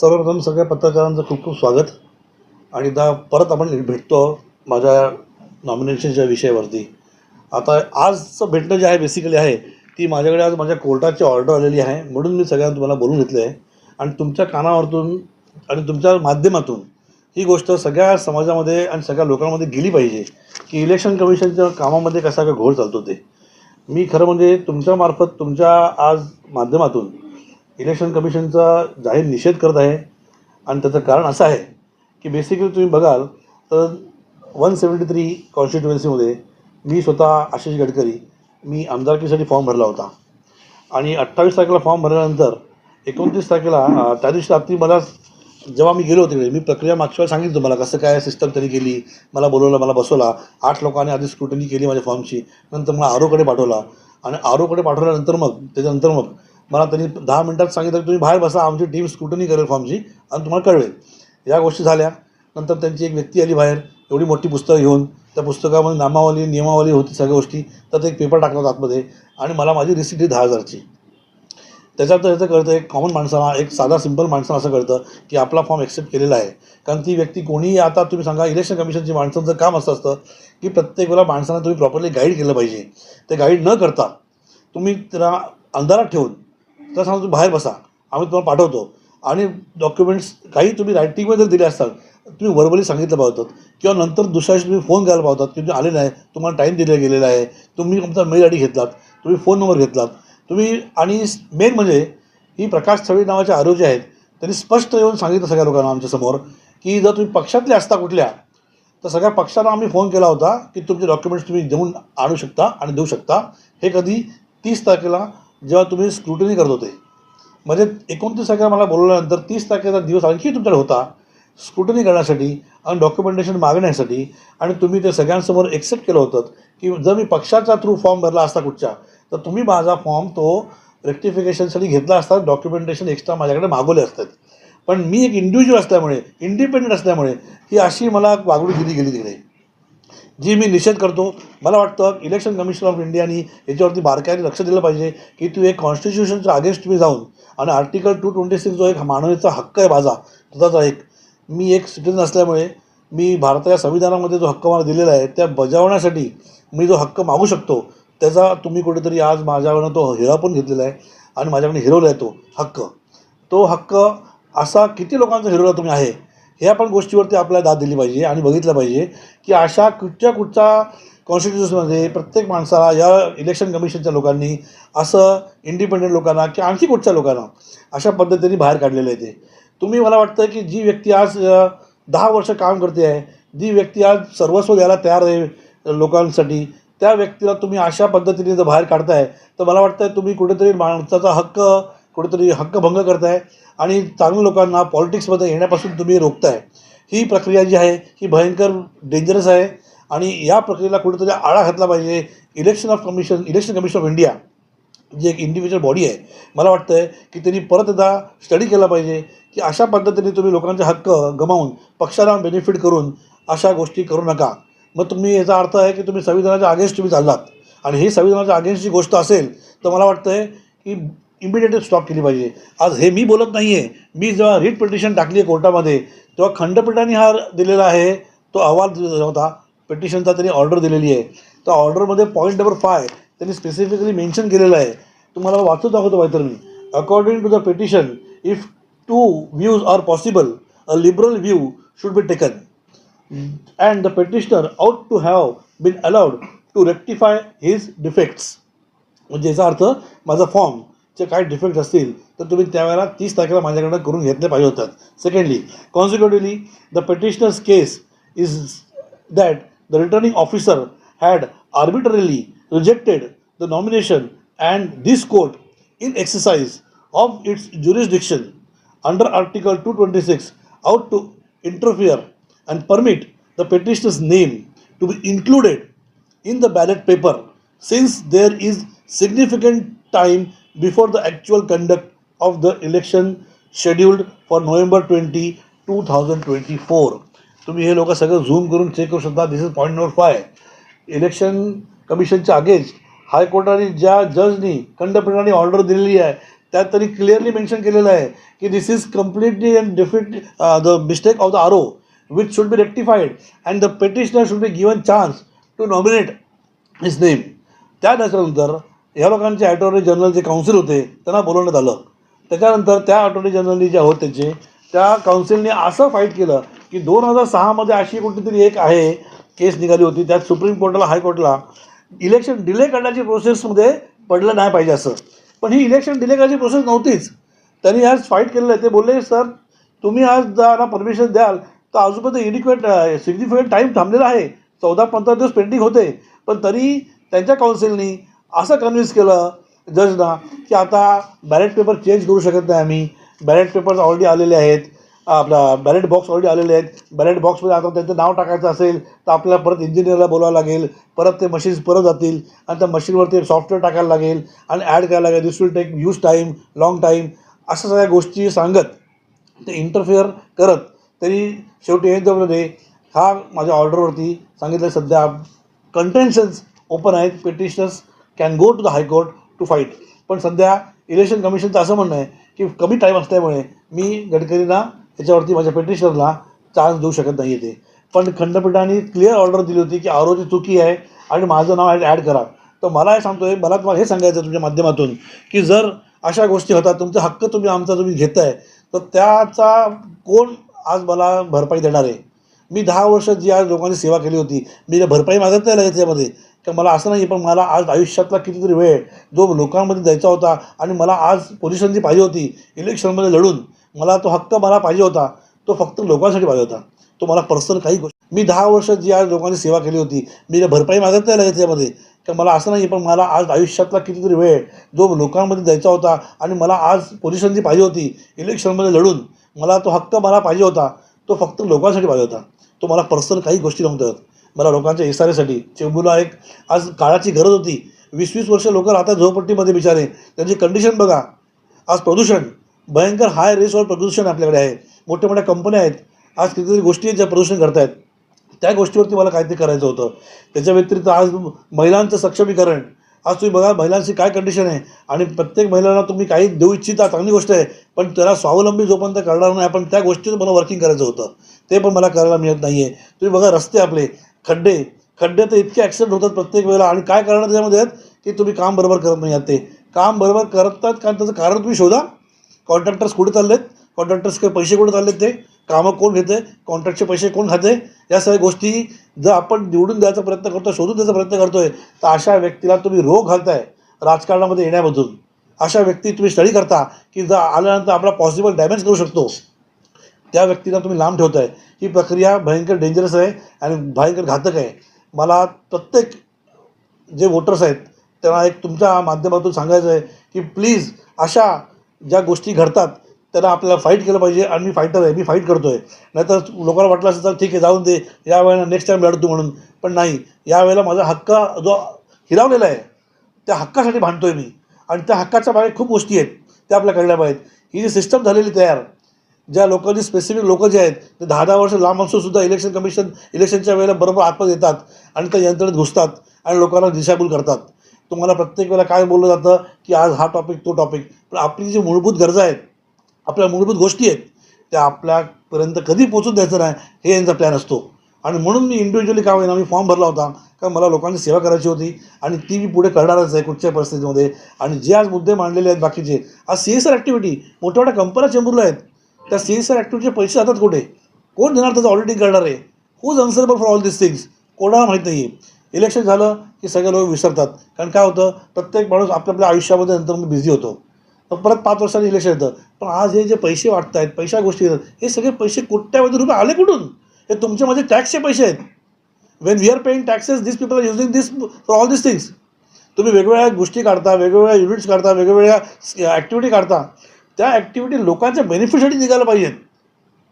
सर्वप्रथम सगळ्या पत्रकारांचं खूप खूप स्वागत. आणि दा परत आपण भेटतो माझ्या नॉमिनेशनच्या विषयावरती. आता आजचं भेटणं जे आहे बेसिकली आहे ती माझ्याकडे आज माझ्या कोर्टाची ऑर्डर आलेली आहे म्हणून मी सगळ्यांना तुम्हाला बोलून घेतलं आहे आणि तुमच्या कानावरतून आणि तुमच्या माध्यमातून ही गोष्ट सगळ्या समाजामध्ये आणि सगळ्या लोकांमध्ये गेली पाहिजे की इलेक्शन कमिशनच्या कामामध्ये कसा काय घोळ चालतो ते. मी खरं म्हणजे तुमच्यामार्फत तुमच्या आज माध्यमातून इलेक्शन कमिशनचा जाहीर निषेध करत आहे. आणि त्याचं कारण असं आहे की बेसिकली तुम्ही बघाल तर वन सेवन्टी थ्री कॉन्स्टिट्युएन्सीमध्ये मी स्वतः आशिष गडकरी मी आमदारकीसाठी फॉर्म भरला होता. आणि अठ्ठावीस तारखेला फॉर्म भरल्यानंतर एकोणतीस तारखेला त्या दिवशी रात्री मला जेव्हा मी गेलो तिकडे मी प्रक्रिया मागच्या वेळेला सांगितलं तुम्हाला कसं काय सिस्टम त्यांनी केली मला बोलवलं मला बसवला. आठ लोकांनी आधी स्क्रुटनी केली माझ्या फॉर्मची नंतर मला आरोकडे पाठवला. आणि आरोकडे पाठवल्यानंतर मग त्याच्यानंतर मग मला त्यांनी दहा मिनटात सांगितलं की तुम्ही बाहेर बसा आमची टीम स्क्रुटनी करेल फॉर्मची आणि तुम्हाला कळवेल. या गोष्टी झाल्या. नंतर त्यांची एक व्यक्ती आली बाहेर एवढी मोठी पुस्तकं घेऊन त्या पुस्तकामध्ये नामावली नियमावली होती सगळ्या गोष्टी त्यात एक पेपर टाकला होता आतमध्ये आणि मला माझी रिसिप्ट दहा हजारची. त्याच्यात असं कळतं एक कॉमन माणसाला एक साधा सिंपल माणसाला असं कळतं की आपला फॉर्म एक्सेप्ट केलेला आहे. कारण ती व्यक्ती कोणीही आता तुम्ही सांगा इलेक्शन कमिशनची माणसांचं काम असं असतं की प्रत्येक वेळेला माणसांना तुम्ही प्रॉपरली गाईड केलं पाहिजे. ते गाईड न करता तुम्ही त्याला अंधारात ठेवून तर सांगतो तुम्ही बाहेर बसा. आम्ही तुम्हाला पाठवतो. आणि डॉक्युमेंट्स काही तुम्ही रायटिंगमध्ये जर दिले असतात तुम्ही वर्बली सांगितलं पाहतात किंवा नंतर दुसऱ्या दिवशी तुम्ही फोन करायला पाहतात की तुम्ही आले नाही तुम्हाला टाईम दिला गेलेला आहे तुम्ही तुमचा मेल आय डी घेतलात तुम्ही फोन नंबर घेतलात. तुम्ही आणि मेन म्हणजे ही प्रकाश थळी नावाचे आरोग्य आहेत त्यांनी स्पष्ट येऊन सांगितलं सगळ्या लोकांना आमच्यासमोर की जर तुम्ही पक्षातले असता कुठल्या तर सगळ्या पक्षांना आम्ही फोन केला होता की तुमचे डॉक्युमेंट्स तुम्ही देऊन आणू शकता आणि देऊ शकता. हे कधी तीस तारखेला जेव्हा तुम्ही स्क्रुटनी करत होते. म्हणजे एकोणतीस तारखेला मला बोलवल्यानंतर तीस तारखेचा दिवस आणखी तुमच्याकडे होता. स्क्रुटनी करण्यासाठी आणि डॉक्युमेंटेशन मागण्यासाठी आणि तुम्ही ते सगळ्यांसमोर एक्सेप्ट केलं होतं की जर मी पक्षाच्या थ्रू फॉर्म भरला असता कुठच्या तर तुम्ही माझा फॉर्म तो रेक्टिफिकेशनसाठी घेतला असता डॉक्युमेंटेशन एक्स्ट्रा माझ्याकडे मागवले असतात. पण मी एक इंडिव्हिज्युअल असल्यामुळे इंडिपेंडेंट असल्यामुळे ही अशी मला वागणूक दिली गेली तिकडे. जी मी निषेध करतो मला वाटतं इलेक्शन कमिशन ऑफ इंडियानी याच्यावरती बारकाईने लक्ष दिलं पाहिजे की तू एक कॉन्स्टिट्यूशनच्या अगेन्स्ट तुम्ही जाऊन आणि आर्टिकल टू ट्वेंटी सिक्स जो एक मानवीचा हक्क आहे माझा तुझाचा एक मी एक सिटिझन असल्यामुळे मी भारताच्या संविधानामध्ये जो हक्क मला दिलेला आहे त्या बजावण्यासाठी मी जो हक्क मागू शकतो त्याचा तुम्ही कुठेतरी आज माझ्याकडनं तो हिरा पण घेतलेला आहे आणि माझ्याकडे हिरवला आहे तो हक्क. तो हक्क असा किती लोकांचा हिरवला तुम्ही आहे? ह्या पण गोष्टीवरती आपल्याला दाद दिली पाहिजे आणि बघितलं पाहिजे की अशा कुठच्या कुठच्या कॉन्स्टिट्युशनमध्ये प्रत्येक माणसाला या इलेक्शन कमिशनच्या लोकांनी असं इंडिपेंडेंट लोकांना किंवा आणखी कुठच्या लोकांना अशा पद्धतीने बाहेर काढलेलं आहे ते. तुम्ही मला वाटतं की जी व्यक्ती आज दहा वर्ष काम करते आहे जी व्यक्ती आज सर्वस्व द्यायला तयार आहे लोकांसाठी त्या व्यक्तीला तुम्ही अशा पद्धतीने जर बाहेर काढताय तर मला वाटतं तुम्ही कुठेतरी माणसाचा हक्क कुठेतरी हक्कभंग करताय आणि चांगल्या लोकांना पॉलिटिक्समध्ये येण्यापासून तुम्ही रोखताय. ही प्रक्रिया जी आहे ही भयंकर डेंजरस आहे आणि या प्रक्रियेला कुठेतरी आळा घातला पाहिजे. Election of commission election commission of India जी एक इंडिव्हिज्युअल बॉडी आहे मला वाटतं आहे की त्यांनी परत एकदा स्टडी केला पाहिजे की अशा पद्धतीने तुम्ही लोकांचे हक्क गमावून पक्षाला बेनिफिट करून अशा गोष्टी करू नका. मग तुम्ही याचा अर्थ आहे की तुम्ही संविधानाच्या अगेन्स्ट तुम्ही चाललात. आणि ही संविधानाच्या अगेन्स्टची गोष्ट असेल तर मला वाटतं आहे की इमिडिएटली स्टॉप केली पाहिजे. आज हे मी बोलत नाही आहे मी जेव्हा रिट पिटिशन टाकली आहे कोर्टामध्ये तेव्हा खंडपीठाने हा दिलेला आहे. तो अहवाल दिलेला होता. पिटिशनचा त्यांनी ऑर्डर दिलेली आहे. त्या ऑर्डरमध्ये पॉईंट नंबर फाय त्यांनी स्पेसिफिकली मेन्शन केलेलं आहे. तुम्हाला वाचू दाखवतो पाहिजे मी. According to the petition if two views are possible a liberal view should be taken and the petitioner ought to have been allowed to rectify his defects म्हणजे याचा अर्थ माझा चे काही डिफेक्ट असतील तर तुम्ही त्यावेळेला तीस तारखेला माझ्याकडनं करून घेतले पाहिजे होतात. Secondly consecutively the petitioner's case is that the returning officer had arbitrarily rejected the nomination and this court in exercise of its jurisdiction under article two twenty six ought to interfere and permit the petitioner's name to be included in the ballot paper since there is significant time before the actual conduct of the election scheduled for November 20, 2024. तुम्ही हे लोक सगळं zoom करून check करू शकता. This is point number five election कमिशनच्या against हायकोर्टाने ज्या जजनी खंडपीठाने ऑर्डर दिलेली आहे त्यात तरी क्लिअरली मेन्शन केलेलं आहे की this is completely and defeat the mistake of the RO which should be rectified and the petitioner should be given chance to nominate his name त्या ह्या लोकांचे ॲटॉर्नी जनरल जे काउन्सिल होते त्यांना बोलवण्यात आलं. त्याच्यानंतर त्या अटॉर्नी जनरलनी जे आहोत त्याचे त्या काउन्सिलने असं फाईट केलं की दोन हजार सहामध्ये अशी कुठलीतरी एक आहे केस निघाली होती. त्यात सुप्रीम कोर्टाला हायकोर्टला इलेक्शन डिले करण्याची प्रोसेसमध्ये पडलं नाही पाहिजे असं. पण ही इलेक्शन डिले करायची प्रोसेस नव्हतीच. त्यांनी आज फाईट केलेलं आहे. ते बोलले सर तुम्ही आज जरा परमिशन द्याल. तर अजूनपर्यंत इडिक्वेट सिग्निफिकंट टाईम थांबलेला आहे. चौदा पंधरा दिवस पेंडिंग होते. पण तरी त्यांच्या काउन्सिलनी असं कन्व्हिन्स केलं जजना की आता बॅलेट पेपर चेंज करू शकत नाही आम्ही. बॅलेट पेपर्स ऑलरेडी आलेले आहेत. आपला बॅलेट बॉक्स ऑलरेडी आलेले आहेत. बॅलेट बॉक्समध्ये आता त्यांचं नाव टाकायचं असेल तर आपल्याला परत इंजिनियरला बोलावं लागेल. परत ते मशीन्स परत जातील. आणि त्या मशीनवरती सॉफ्टवेअर टाकायला लागेल आणि ॲड करायला लागेल. This will take use time long time अशा सगळ्या गोष्टी सांगत ते इंटरफेअर करत तरी शेवटी एन हा माझ्या ऑर्डरवरती सांगितलं सध्या. कंटेन्शन्स ओपन आहेत. Petitioners can go to the high court to fight पण सध्या इलेक्शन कमिशनचं असं म्हणणं आहे की कमी टाईम असल्यामुळे मी गडकरींना याच्यावरती माझ्या पेटिशनरला चान्स देऊ शकत नाही ते पण खंडपीठाने क्लिअर ऑर्डर दिली होती की आरोची चुकी आहे आणि माझं नाव ॲड करा. तर मला हे सांगतोय मला तुम्हाला हे सांगायचं तुमच्या माध्यमातून की जर अशा गोष्टी होतात तुमचे हक्क तुम्ही आमचा तुम्ही घेताय तर त्याचा कोण आज मला भरपाई देणार आहे? मी दहा वर्ष जी आज लोकांची सेवा केली होती मी भरपाई मागत नाही लागत तर मला असं नाही पण मला आज आयुष्यातला कितीतरी वेळ जो लोकांमध्ये द्यायचा होता आणि मला आज पोझिशन पाहिजे होती इलेक्शनमध्ये लढून मला तो हक्क मला पाहिजे होता तो फक्त लोकांसाठी पाहिजे होता. तो मला पर्सनल काही गोष्ट मी दहा वर्ष जी आज लोकांची सेवा केली होती मी भरपाई मागत नाही लागत त्यामध्ये. तर मला असं नाही पण मला आज आयुष्यातला कितीतरी वेळ जो लोकांमध्ये द्यायचा होता आणि मला आज पोझिशन पाहिजे होती इलेक्शनमध्ये लढून मला तो हक्क मला पाहिजे होता तो फक्त लोकांसाठी पाहिजे होता. तो मला पर्सनल काही गोष्टी नव्हत्या. मला लोकांच्या इसाऱ्यासाठी चेंबूला एक आज काळाची गरज होती. वीस वीस वर्ष लोक राहतात झोपट्टीमध्ये बिचारे. त्यांची कंडिशन बघा. आज प्रदूषण. भयंकर हाय रेसवर प्रदूषण आपल्याकडे आहे. मोठ्या मोठ्या कंपन्या आहेत. आज कितीतरी गोष्टी आहेत ज्या प्रदूषण करतायत. त्या गोष्टीवरती मला काहीतरी करायचं होतं. त्याच्या व्यतिरिक्त आज महिलांचं सक्षमीकरण. आज तुम्ही बघा महिलांची काय कंडिशन आहे. आणि प्रत्येक महिलांना तुम्ही काही देऊ इच्छिता चांगली गोष्ट आहे. पण त्याला स्वावलंबी जोपर्यंत करणार नाही आपण त्या गोष्टीचं मला वर्किंग करायचं होतं. ते पण मला करायला मिळत नाही आहे तुम्ही बघा रस्ते आपले. खड्डे खड्डे तर इतके ॲक्सिडेंट होतात प्रत्येक वेळेला. आणि काय करणार त्याच्यामध्ये? आहेत की तुम्ही काम बरोबर करत नाही आहात ते. काम बरोबर करतात कारण त्याचं कारण तुम्ही शोधा. कॉन्ट्रॅक्टर्स कुठे चाललेत? कॉन्ट्रॅक्टर्सचे पैसे कुठे चाललेत ते? कामं कोण घेते? कॉन्ट्रॅक्टचे पैसे कोण खाते? या सगळ्या गोष्टी जर आपण निवडून द्यायचा प्रयत्न करतो शोधून द्यायचा प्रयत्न करतोय तर अशा व्यक्तीला तुम्ही रोग घालताय राजकारणामध्ये येण्यामधून. अशा व्यक्ती तुम्ही स्टडी करता की जर आल्यानंतर आपला पॉसिबल डॅमेज करू शकतो. त्या व्यक्तीला तुम्ही लांब ठेवताय. ही प्रक्रिया भयंकर डेंजरस आहे आणि भयंकर घातक आहे. मला प्रत्येक जे वोटर्स आहेत त्यांना एक तुमच्या माध्यमातून सांगायचं आहे की प्लीज अशा ज्या गोष्टी घडतात त्यांना आपल्याला फाईट केलं पाहिजे आणि मी फायटर आहे मी फाईट करतो आहे नाहीतर लोकांना वाटलं असं तर ठीक आहे जाऊन दे. या वेळेला नेक्स्ट टाईम लढतो म्हणून. पण नाही. यावेळेला माझा हक्क जो हिरावलेला आहे त्या हक्कासाठी भांडतो आहे मी. आणि त्या हक्काच्या मागे खूप गोष्टी आहेत त्या आपल्या कळल्या पाहिजेत. ही जी सिस्टम झालेली तयार ज्या लोकांनी स्पेसिफिक लोक जे आहेत ते दहा दहा वर्ष लांब असून सुद्धा इलेक्शन कमिशन इलेक्शनच्या वेळेला बरोबर आतमध्ये येतात आणि त्या यंत्रणेत घुसतात आणि लोकांना दिशाभूल करतात. तुम्हाला प्रत्येक वेळेला काय बोललं जातं की आज हा टॉपिक तो टॉपिक पण आपली जी मूलभूत गरजा आहेत आपल्या मूलभूत गोष्टी आहेत त्या आपल्यापर्यंत कधी पोचून द्यायचं नाही हे यांचा प्लॅन असतो. आणि म्हणून मी इंडिव्हिज्युअली का होईना मी फॉर्म भरला होता का मला लोकांची सेवा करायची होती आणि ती मी पुढे करणारच आहे कुठच्या परिस्थितीमध्ये. आणि जे आज मुद्दे मांडलेले आहेत बाकीचे आज सी एस आर ॲक्टिव्हिटी मोठ्या मोठ्या कंपन्या चेंबूरला आहेत. त्या सी एस आर ॲक्टिव्हिटीचे पैसे जातात कुठे? कोण देणार त्याचं ऑडिटिंग करणार आहे? Who's answerable for all this things कोणाला माहीत नाही. आहे इलेक्शन झालं की सगळे लोक विसरतात. कारण काय होतं? प्रत्येक माणूस आपल्या आपल्या आयुष्यामध्ये नंतर मग बिझी होतो. तर परत पाच वर्षांनी इलेक्शन येतं. पण आज हे जे पैसे वाटत आहेत पैशा गोष्टी येतात हे सगळे पैसे कोट्यावधी रुपये आले कुठून? हे तुमचे माझे टॅक्सचे पैसे आहेत. When we are paying taxes this people are using this for all this things तुम्ही वेगवेगळ्या गोष्टी काढता वेगवेगळ्या युनिट्स काढता वेगवेगळ्या ॲक्टिव्हिटी काढता. त्या ॲक्टिव्हिटी लोकांच्या बेनिफिटसाठी निघायला पाहिजेत.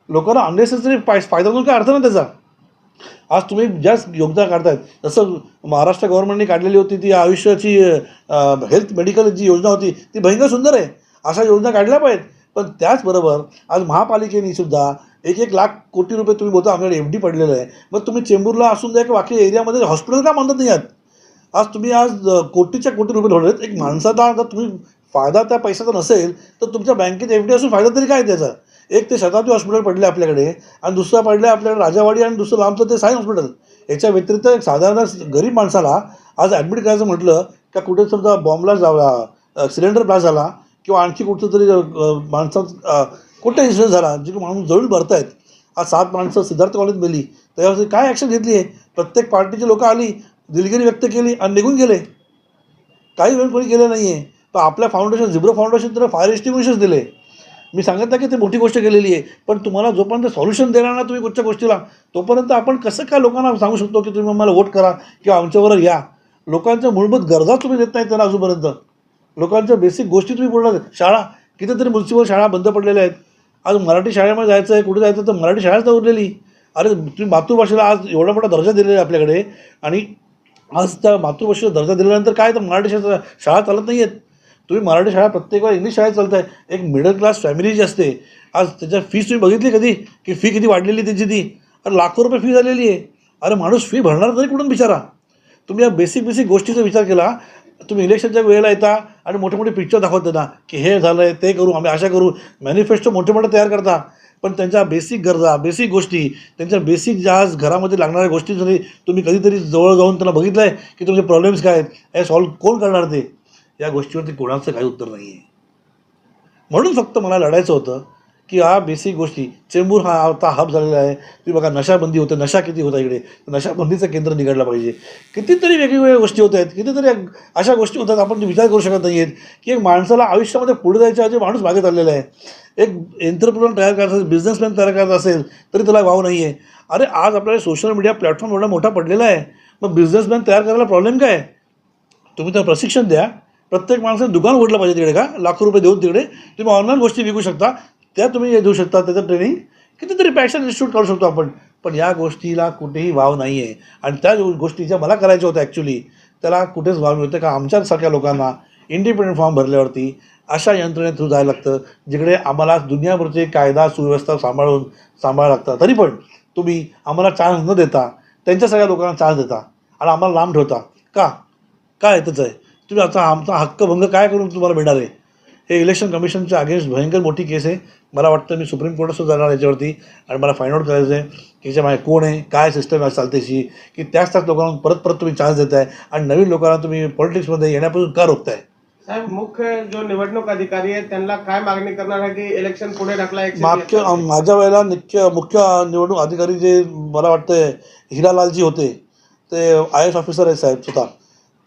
लोकांना अननेसेसरी पाय फायदा होऊन काय अर्थ नाही त्याचा. आज तुम्ही ज्या योगदान काढतायत जसं महाराष्ट्र गव्हर्नमेंटने काढलेली होती ती आयुष्याची हेल्थ मेडिकल जी योजना होती ती भयंकर सुंदर आहे. अशा योजना काढल्या पाहिजेत. पण त्याचबरोबर आज महापालिकेने सुद्धा एक एक लाख कोटी रुपये तुम्ही बोलता आमच्याकडे एफ डी पडलेलं आहे. मग तुम्ही चेंबूरला असून द्या की बाकी एरियामध्ये हॉस्पिटल का मानत नाही आहात आज तुम्ही आज कोटीच्या कोटी रुपये ठेवलेत एक माणसाचा आता तुम्ही फायदा त्या पैशाचा नसेल तर तुमच्या बँकेत एफ डी असून फायदा तरी काय त्याचा? एक ते शताब्दी हॉस्पिटल पडले आपल्याकडे आणि दुसरं पडलं आपल्याकडे राजावाडी आणि दुसरं लांबचं ते साई हॉस्पिटल याच्या व्यतिरिक्त एक साधारण गरीब माणसाला आज ॲडमिट करायचं म्हटलं का कुठे समजा बॉम्बला जावला सिलेंडर ब्लास्ट झाला किंवा आणखी कुठचं तरी माणसात कुठे इन्सिडेंट झाला जे की माणूस जळून भरतायत आज सात माणसं सिद्धार्थ कॉलेज मेली. त्याच्यावरती काय ॲक्शन घेतली आहे प्रत्येक पार्टीची लोकं आली दिलगिरी व्यक्त केली आणि निघून गेले. काही वेळ कोणी केलं नाही आहे पण आपल्या फाउंडेशन झिब्रो फाउंडेशन त्याला फायर एक्स्टिंग्विशर्स दिले. मी सांगत नाही की ते मोठी गोष्ट केलेली आहे पण तुम्हाला जोपर्यंत सॉल्युशन देणार ना तुम्ही कुठच्या गोष्टीला तोपर्यंत आपण कसं काय लोकांना सांगू शकतो की तुम्ही आम्हाला वोट करा किंवा आमच्यावर या. लोकांच्या मूलभूत गरजा तुम्ही देत नाही त्यांना अजूनपर्यंत. लोकांच्या बेसिक गोष्टी तुम्ही बोलणार शाळा कितीतरी म्युन्सिपल शाळा बंद पडलेल्या आहेत. आज मराठी शाळेमध्ये जायचं आहे कुठे जायचं तर मराठी शाळाच तर उरलेली. अरे तुम्ही मातृभाषेला आज एवढा मोठा दर्जा दिलेला आहे आपल्याकडे. आणि आज त्या मातृभाषेचा दर्जा दिल्यानंतर काय तर मराठी शाळा शाळा चालत नाही आहेत तुम्ही मराठी शाळा प्रत्येक वेळा इंग्लिश शाळेत चालत आहे एक मिडल क्लास फॅमिली जी असते आज त्याच्या फीस तुम्ही बघितली कधी? की फी किती वाढलेली त्यांची ती? अरे लाखो रुपये फी झालेली आहे. अरे माणूस फी भरणार तरी कुठून बिचारा? तुम्ही या बेसिक बेसिक गोष्टीचा विचार केला तुम्ही इलेक्शनच्या वेळेला येता आणि मोठे मोठे पिक्चर दाखवत ना की हे झालं आहे ते करू आम्ही अशा करू. मॅनिफेस्टो मोठे मोठे तयार करता. पण त्यांच्या बेसिक गरजा बेसिक गोष्टी त्यांच्या बेसिक ज्या आज घरामध्ये लागणाऱ्या गोष्टी जरी तुम्ही कधीतरी जवळ जाऊन त्यांना बघितलं आहे की तुमचे प्रॉब्लेम्स काय आहेत हे सॉल्व्ह कोण करणार ते? या गोष्टीवरती कोणाचं काही उत्तर नाही आहे म्हणून फक्त मला लढायचं होतं की हा बेसिक गोष्टी. चेंबूर हा आता हब झालेला आहे. तुम्ही बघा नशाबंदी होते नशा किती होता इकडे. नशाबंदीचं केंद्र निघडलं पाहिजे. कितीतरी वेगवेगळ्या गोष्टी होत आहेत. कितीतरी अशा गोष्टी होतात आपण विचार करू शकत नाही आहेत की एक माणसाला आयुष्यामध्ये पुढे जायच्या आधी माणूस मागे चाललेला आहे. एक एंटरप्रिनर तयार करायचा असेल बिझनेसमॅन तयार करायचा असेल तरी त्याला वाव नाही आहे अरे आज आपल्याला सोशल मीडिया प्लॅटफॉर्म एवढा मोठा पडलेला आहे. मग बिझनेसमॅन तयार करायला प्रॉब्लेम काय? तुम्ही त्याला प्रशिक्षण द्या. प्रत्येक माणसाने दुकान उघडलं पाहिजे तिकडे का? लाखो रुपये देऊन तिकडे. तुम्ही ऑनलाईन गोष्टी विकू शकता. त्या तुम्ही देऊ शकता. त्याचं ट्रेनिंग कितीतरी पॅशन इन्स्टिट्यूट करू शकतो आपण. पण या गोष्टीला कुठेही वाव नाही आहे आणि त्या गोष्टी ज्या मला करायच्या होत्या ॲक्च्युली त्याला कुठेच वाव मिळतं का आमच्यासारख्या लोकांना इंडिपेंडंट फॉर्म भरल्यावरती अशा यंत्रणे थ्रू जायला लागतं जिकडे आम्हाला दुनियाभरचे कायदा सुव्यवस्था सांभाळून सांभाळायला लागतं. तरी पण तुम्ही आम्हाला चान्स न देता त्यांच्या सगळ्या लोकांना चान्स देता आणि आम्हाला लांब ठेवता. का? काय त्याचं आहे? तुम्ही आता आमचा हक्कभंग काय करून तुम्हाला मिळणार आहे? हे इलेक्शन कमिशनच्या अगेन्स्ट भयंकर मोठी केस आहे. मला वाटतं मी सुप्रीम कोर्टात जाणार याच्यावरती आणि मला फाइंड आउट करायचं आहे की याच्या मागे कोण आहे काय सिस्टम आहे चालतेची की त्याच त्याच लोकांना परत परत तुम्ही चान्स देताय आणि नवीन लोकांना तुम्ही पॉलिटिक्समध्ये येण्यापासून का रोखताय? साहेब मुख्य जो निवडणूक अधिकारी आहेत त्यांना काय मागणी करणार आहे की इलेक्शन पुढे ढकला मागच्या? माझ्या वेळेला मुख्य मुख्य निवडणूक अधिकारी जे मला वाटतं हिरालालजी होते. ते आय एस ऑफिसर आहेत साहेब स्वतः.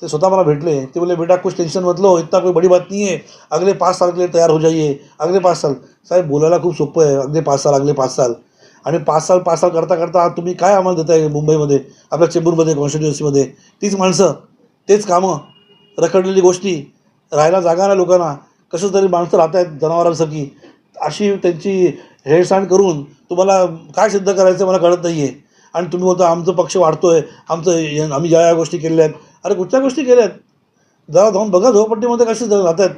ते स्वतः मला भेटले. ते बोले बेटा कुछ टेंशन मत लो इतना कोई बड़ी बात नहीं है। अगले पाच साल के लिए तयार हो जाइए। अगले पाच साल। साहेब बोलायला खूप सोपं आहे. अगले पाच साल अगले पाच साल. आणि पाच साल पाच साल करता करता तुम्ही काय आम्हाला देताय मुंबईमध्ये आपल्या चेंबूरमध्ये कॉन्स्टिट्युन्सीमध्ये तीच माणसं तेच कामं रखडलेली गोष्टी राहायला जागा ना लोकांना. कसं तरी माणसं राहत आहेत जनावरांसारखी अशी त्यांची हेळसांड करून तुम्हाला काय सिद्ध करायचं मला कळत नाही आहे आणि तुम्ही बोलता आमचं पक्ष वाढतो आहे आमचं आम्ही ज्या या गोष्टी केलेल्या आहेत अरे कुठच्या गोष्टी केल्या आहेत जरा जाऊन बघा झोपट्टीमध्ये कसे राहत आहेत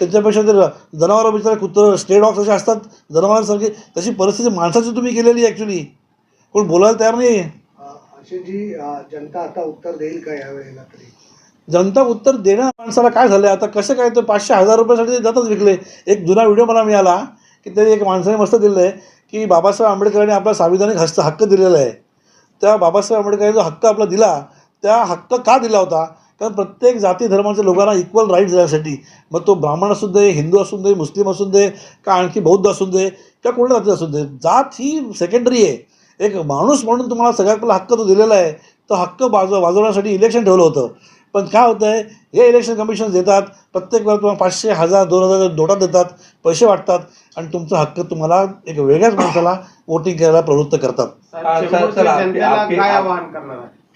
त्यांच्यापेक्षा ते जनावरं बिचारे कुत्र स्टे डॉग्स असे असतात. जनावरांसारखे तशी परिस्थिती माणसाची तुम्ही केलेली आहे ॲक्च्युली कोण बोलायला तयार नाही अशी जी जनता आता उत्तर देईल का यावेळेला तरी? जनता उत्तर देण्या माणसाला काय झालं आता कसं काय तर पाचशे हजार रुपयासाठी ते जातच विकले. एक जुना व्हिडिओ मला मिळाला की ते एक माणसाने मस्त दिलं आहे की बाबासाहेब आंबेडकरांनी आपला संविधानिक हस्त हक्क दिलेला आहे. त्या बाबासाहेब आंबेडकरांनी जो हक्क आपला दिला त्या हक्क का दिला होता? कारण प्रत्येक जाती धर्माच्या लोकांना इक्वल राईट देण्यासाठी मग तो ब्राह्मण असू दे हिंदू असू दे मुस्लिम असू दे का आणखी बौद्ध असू दे किंवा कोणत्या जाती असू दे जात ही सेकंडरी आहे. एक माणूस म्हणून तुम्हाला सगळ्यात पहिला हक्क जो दिलेला आहे तो हक्क बाजू वाजवण्यासाठी इलेक्शन ठेवलं होतं. पण काय होतं आहे हे इलेक्शन कमिशन देतात. प्रत्येक वेळा तुम्हाला पाचशे हजार दोन हजार नोटा देतात पैसे वाटतात आणि तुमचा हक्क तुम्हाला एक वेगळ्याच माणसाला वोटिंग करायला प्रवृत्त करतात.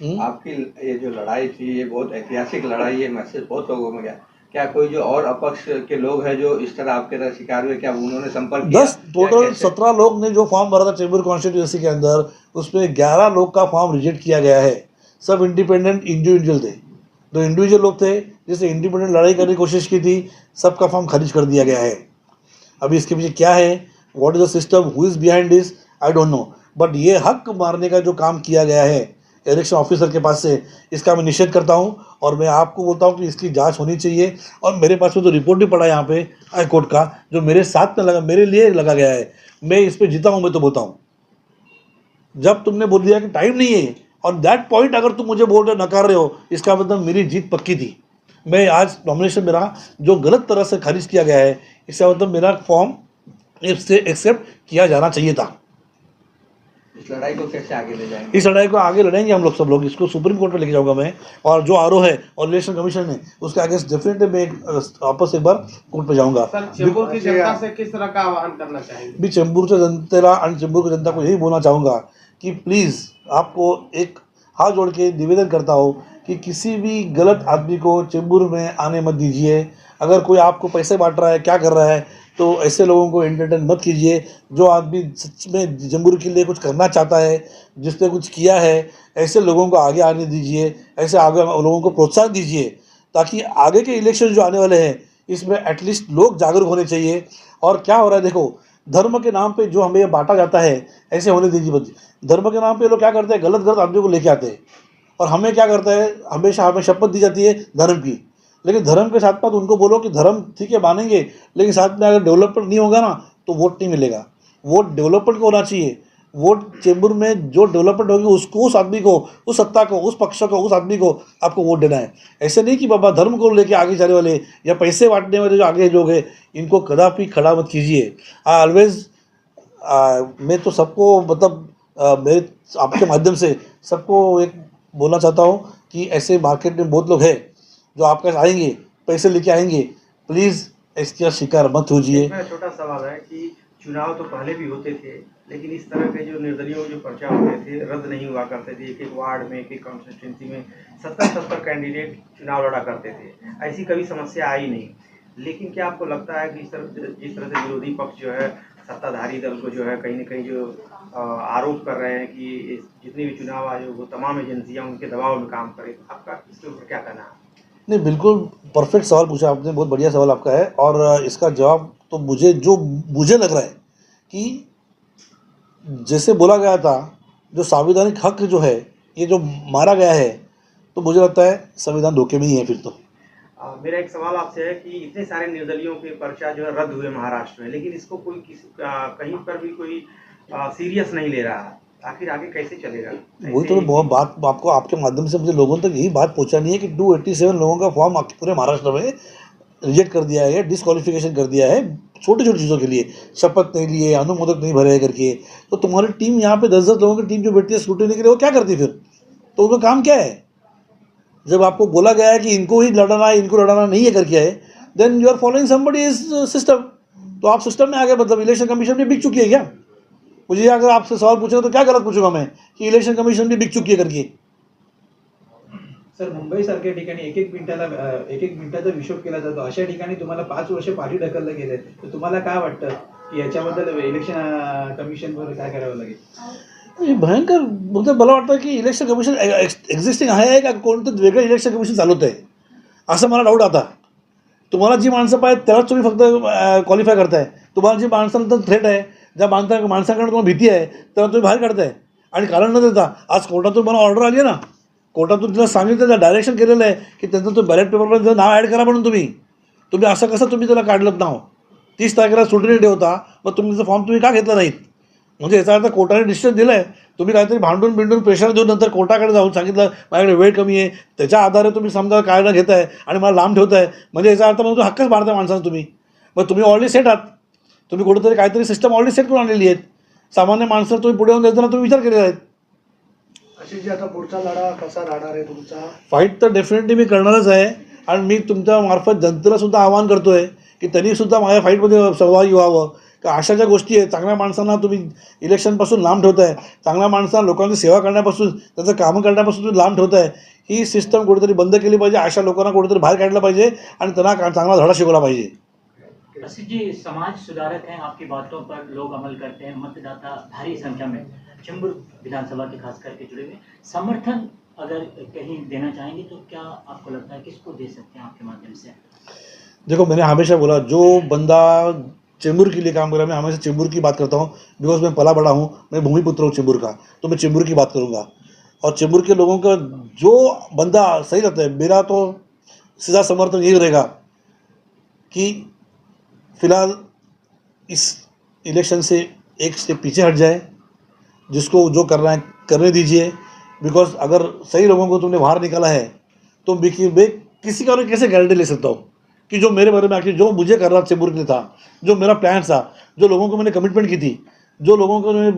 हा, सर, आपके- ये जो लड़ाई थी ये बहुत ऐतिहासिक लड़ाई है मैसेज बहुत लोगों में गया। क्या कोई जो और अपक्ष के लोग हैं जो इस तरह आपके तरह शिकार हुए क्या उन्होंने संपर्क दस टोटल सत्रह लोग ने जो फॉर्म भरा था चेंबूर कॉन्स्टिट्यूंसी के अंदर उसमें ग्यारह लोग का फॉर्म रिजेक्ट किया गया है। सब इंडिपेंडेंट इंडिविजुअल थे। जो इंडिविजुअल लोग थे जिसने इंडिपेंडेंट लड़ाई करने की कोशिश की थी सबका फॉर्म खारिज कर दिया गया है। अभी इसके पीछे क्या है? What is the system who is behind this I don't know but ये हक मारने का जो काम किया गया है इलेक्शन ऑफिसर के पास से इसका मैं निषेध करता हूँ और मैं आपको बोलता हूँ कि इसकी जाँच होनी चाहिए और मेरे पास में तो रिपोर्ट भी पड़ा यहाँ पे हाई कोर्ट का, जो मेरे साथ में लगा, मेरे लिए लगा गया है। मैं इस पर जीता हूँ, मैं तो बोलता हूँ। जब तुमने बोल दिया कि टाइम नहीं है और दैट पॉइंट अगर तुम मुझे बोल रहे नकार रहे हो, इसका मतलब मेरी जीत पक्की थी। मैं आज नॉमिनेशन मेरा, जो गलत तरह से खारिज किया गया है, इसका मतलब मेरा फॉर्म इससे एक्सेप्ट किया जाना चाहिए था। इस लड़ाई को कैसे आगे ले जाएँगे? इस लड़ाई को आगे लड़ेंगे हम लोग सब लोग। इसको सुप्रीम कोर्ट में लेके जाऊँगा मैं। और जो आरोप है और इलेक्शन कमीशन है उसके आगे डेफिनेटली मैं वापस एक बार कोर्ट पे जाऊँगा। चेंबूर की जनता से किस तरह का आह्वान करना चाहेंगे? मी चेंबूरच्या जनतेला आणि चेंबूर की जनता को यही बोलना चाहूँगा कि प्लीज़ आपको एक हाथ जोड़ के निवेदन करता हो कि किसी भी गलत आदमी को चेंबूर में आने मत दीजिए। अगर कोई आपको पैसे बांट रहा है क्या कर रहा है तो ऐसे लोगों को एंटरटेन मत कीजिए, जो आदमी सच में चेंबूर के लिए कुछ करना चाहता है, जिसने कुछ किया है, ऐसे लोगों को आगे आने दीजिए, ऐसे आगे लोगों को प्रोत्साहन दीजिए, ताकि आगे के इलेक्शन जो आने वाले हैं, इसमें एटलीस्ट लोग जागरूक होने चाहिए। और क्या हो रहा है, देखो, धर्म के नाम पे जो हमें बांटा जाता है, ऐसे होने दीजिए मत धर्म के नाम पे लोग क्या करते हैं गलत गलत आदमियों को लेके आते हैं। और हमें क्या करता है, हमेशा हमें शपथ दी जाती है धर्म की। लेकिन धर्म के साथ साथ उनको बोलो कि धर्म ठीक है, मानेंगे, लेकिन साथ में अगर डेवलपमेंट नहीं होगा ना तो वोट नहीं मिलेगा। वोट डेवलपमेंट को होना चाहिए। वोट चेंबर में जो डेवलपमेंट होगी, उसको, उस आदमी को, उस सत्ता को, उस पक्ष को, उस आदमी को आपको वोट देना है। ऐसे नहीं कि बाबा धर्म को लेके आगे जाने वाले या पैसे बांटने वाले जो आगे लोग हैं, इनको कदापि खड़ा मत कीजिए। आई ऑलवेज मैं तो सबको मतलब मेरे आपके माध्यम से सबको एक बोलना चाहता हूँ कि ऐसे मार्केट में बहुत लोग हैं। जो आपके पास आएँगे, पैसे लेके आएँगे प्लीज़ इसका शिकार मत होजिए। मेरा छोटा सवाल है कि चुनाव तो पहले भी होते थे, लेकिन इस तरह के जो निर्दलीय जो पर्चा होते थे, रद्द नहीं हुआ करते थे एक एक वार्ड में एक एक कॉन्स्टिट्यूंसी में सत्तर सत्तर कैंडिडेट चुनाव लड़ा करते थे। ऐसी कभी समस्या आई नहीं। लेकिन क्या आपको लगता है कि इस तरह जिस तरह से विरोधी पक्ष जो है, सत्ताधारी दल को जो है, कहीं ना कहीं जो आरोप कर रहे हैं कि जितनी भी चुनाव आयोग वो तमाम एजेंसियाँ उनके दबाव में काम करें, आपका इसके ऊपर क्या कहना है? नहीं बिल्कुल परफेक्ट सवाल पूछा आपने बहुत बढ़िया सवाल आपका है। और इसका जवाब तो मुझे जो मुझे लग रहा है कि जैसे बोला गया था जो संवैधानिक हक जो है ये जो मारा गया है तो मुझे लगता है संविधान धोखे में ही है फिर तो। अ, मेरा एक सवाल आपसे है कि इतने सारे निर्दलियों के पर्चा जो है रद्द हुए महाराष्ट्र में लेकिन इसको कोई किसी कहीं पर भी कोई सीरियस नहीं ले रहा। आखिर आगे कैसे चलेगा? वही तो बहुत बात आपको आपके माध्यम से मुझे लोगों तक यही बात पहुंचानी है कि टू एट्टी सेवन लोगों का फॉर्म आपके पूरे महाराष्ट्र में रिजेक्ट कर दिया है डिसक्वालिफिकेशन कर दिया है छोटी छोटी चीज़ों के लिए। शपथ नहीं लिए अनुमोदक नहीं भरे करके। तो तुम्हारी टीम यहाँ पे दस दस लोगों की टीम जो बैठती है स्क्रूटनी के लिए वो क्या करती है फिर? तो उनका काम क्या है? जब आपको बोला गया है कि इनको ही लड़ाना है इनको लड़ाना नहीं है करके है then you are following somebody is system तो आप सिस्टम में आगे मतलब इलेक्शन कमीशन में बिक चुकी है क्या? मुझे अगर आपसे सवाल पूछेगा तो क्या गलत पूछूंगा मैं कि इलेक्शन कमीशन भी बिक चुकी है करके? सर मुंबई सारख्या ठिकाणी एक एक मिनिटाला एक एक मिनिटाचा हिशोब केला जातो. अशा ठिकाणी तुम्हाला पाच वर्ष पाठी ढकललं गेले तर तुम्हाला काय वाटतं की याच्याबद्दल इलेक्शन कमिशनवर काय करावं लागेल? हे भयंकर म्हणजे मला वाटतं की इलेक्शन कमिशन एक्झिस्टिंग आहे का कोणतं वेगळं इलेक्शन कमिशन चालवत आहे? असं मला डाऊट आता. तुम्हाला जी माणसं पाहिजे त्यालाच तुम्ही फक्त क्वालिफाय करताय. तुम्हाला जी माणसांना थ्रेट आहे ज्या माणसा माणसाकडनं तुम्हाला भीती आहे त्याला तुम्ही बाहेर काढताय. आणि कारण न देता आज कोर्टातून मला ऑर्डर आली आहे ना. कोर्टातून तिला सांगितलं डायरेक्शन केलेलं आहे की त्यांचं तुम्ही बॅलेट पेपरमध्ये नाव ॲड करा म्हणून तुम्ही. तुम्ही असं कसं तुम्ही त्याला काढलं नाव? तीस तारखेला सुटणी डे होता मग तुम्ही त्याचा फॉर्म तुम्ही का घेतला नाहीत? म्हणजे याचा अर्थ कोर्टाने डिसिजन दिलं आहे तुम्ही काहीतरी भांडून बिंडून प्रेशर देऊन नंतर कोर्टाकडे जाऊन सांगितलं माझ्याकडे वेळ कमी आहे. त्याच्या आधारे तुम्ही समजा काय घेत आहे आणि मला लांब ठेवत आहे म्हणजे याचा अर्थ म्हणजे हक्कच मारताय माणसानं तुम्ही. मग तुम्ही ऑलरेडी सेट आहात. तुम्ही कुठेतरी काहीतरी सिस्टम ऑलरेडी सेट करून आणलेली आहेत. सामान्य माणसं तुम्ही पुढे येऊन देताना तुम्ही विचार केलेला आहेत. आता पुढचा लढा कसा राहणार आहे तुमचा? फाईट तर डेफिनेटली मी करणारच आहे. आणि मी तुमच्या मार्फत जनतेला सुद्धा आवाहन करतो आहे की त्यांनी सुद्धा माझ्या फाईटमध्ये सहभागी व्हावं. का अशा ज्या गोष्टी आहेत चांगल्या माणसांना तुम्ही इलेक्शनपासून लांब ठेवताय. चांगल्या माणसांना लोकांची सेवा करण्यापासून त्याचं कामं करण्यापासून तुम्ही लांब ठेवताय. ही सिस्टम कुठेतरी बंद केली पाहिजे अशा लोकांना कुठेतरी बाहेर काढलं पाहिजे आणि त्यांना चांगला धडा शिकवला पाहिजे. असित जी, समाज सुधारक हैं, आपकी बातों पर लोग अमल करते हैं, मतदाता भारी संख्या में चंबूर विधानसभा के खास करके जुड़े हुए समर्थन अगर कहीं देना चाहेंगे तो क्या आपको लगता है किसको दे सकते हैं आपके माध्यम से? देखो, मैंने हमेशा बोला, जो बंदा चेंबूर के लिए काम कर रहा है, मैं हमेशा चेंबूर की बात करता हूँ बिकॉज़ मैं पला बड़ा हूँ, मैं भूमिपुत्र हूँ चेंबूर का तो मैं चेंबूर की बात करूँगा। और चेंबूर के लोगों का जो बंदा सही रहता है, मेरा तो सीधा समर्थन यही रहेगा कि फ़िलहाल इस इलेक्शन से एक स्टेप पीछे हट जाए, जिसको जो करना है, करने दीजिए। बिकॉज़ अगर सही लोगों को तुमने बाहर निकाला है तो मैं किसी का कैसे गारंटी ले सकता हूँ कि जो मेरे बारे में आखिर जो मुझे करना चेंबूर के लिए था, जो मेरा प्लान था, जो लोगों को मैंने कमिटमेंट की थी जो लोगों को उन्होंने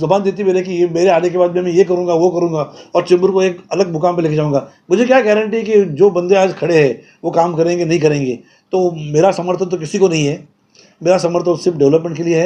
जबान देती मेरे कि, ये मेरे आने के बाद में ये करूँगा, वो करूँगा और चेंबर को एक अलग मुकाम पर लेके जाऊँगा। मुझे क्या गारंटी है कि जो बंदे आज खड़े हैं, वो काम करेंगे, नहीं करेंगे? तो मेरा समर्थन तो किसी को नहीं है। मेरा समर्थन सिर्फ़ डेवलपमेंट के लिए है।